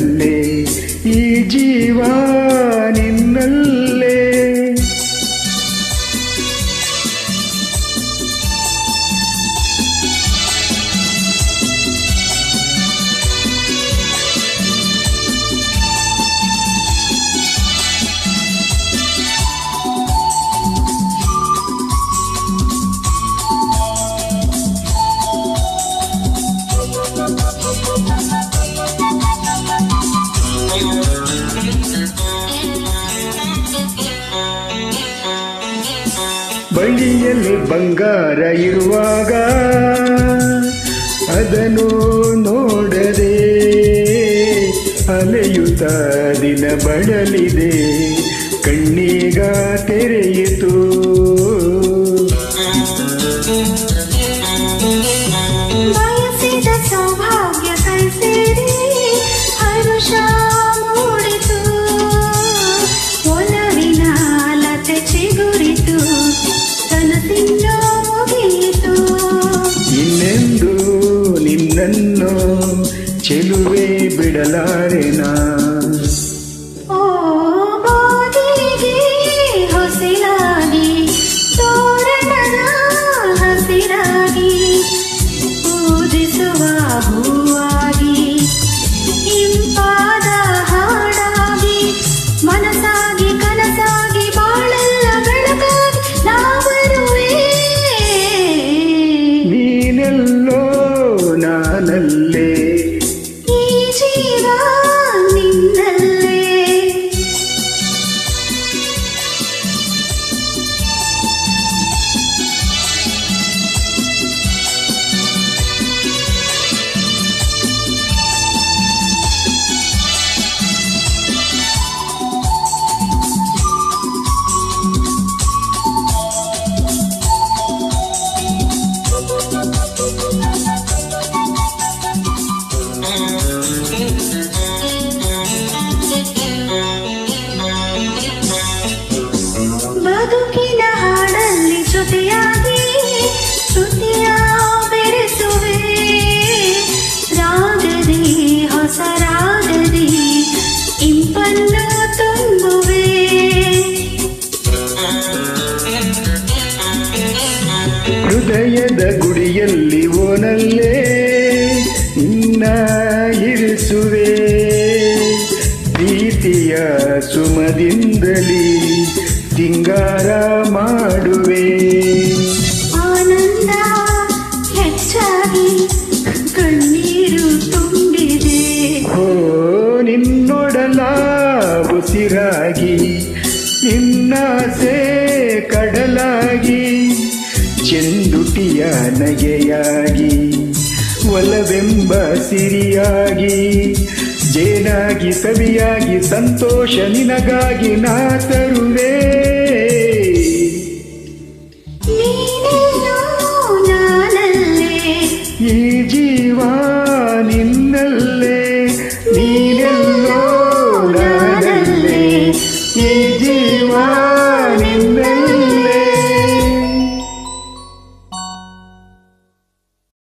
ನಾನಲ್ಲೇ ಈ ಜೀವ ಬಳಿಯಲ್ಲಿ ಬಂಗಾರ ಇರುವಾಗ ಅದನ್ನು ನೋಡದೆ ಅಲೆಯುತ್ತ ದಿನ ಬಳಲಿದೆ ಕಣ್ಣೀಗ ತೆರೆಯಿತು. ನಿನ್ನನ್ನು ಚೆಲುವೆ ಬಿಡಲಾರೆನಾ ಗುಡಿಯಲ್ಲಿ ಓನಲ್ಲೇ ನಿನ್ನ ಇರಿಸುವೆ ಪ್ರೀತಿಯ ಸುಮದಿಂದಲಿ ಸಿಂಗಾರ ಮಾಡುವೆ. ಚೆಂದುಟಿಯ ನಗೆಯಾಗಿ ಒಲವೆಂಬ ಸಿರಿಯಾಗಿ ಜೇನಾಗಿ ಸವಿಯಾಗಿ ಸಂತೋಷ ನಿನಗಾಗಿ ನಾ ತರುವೆ.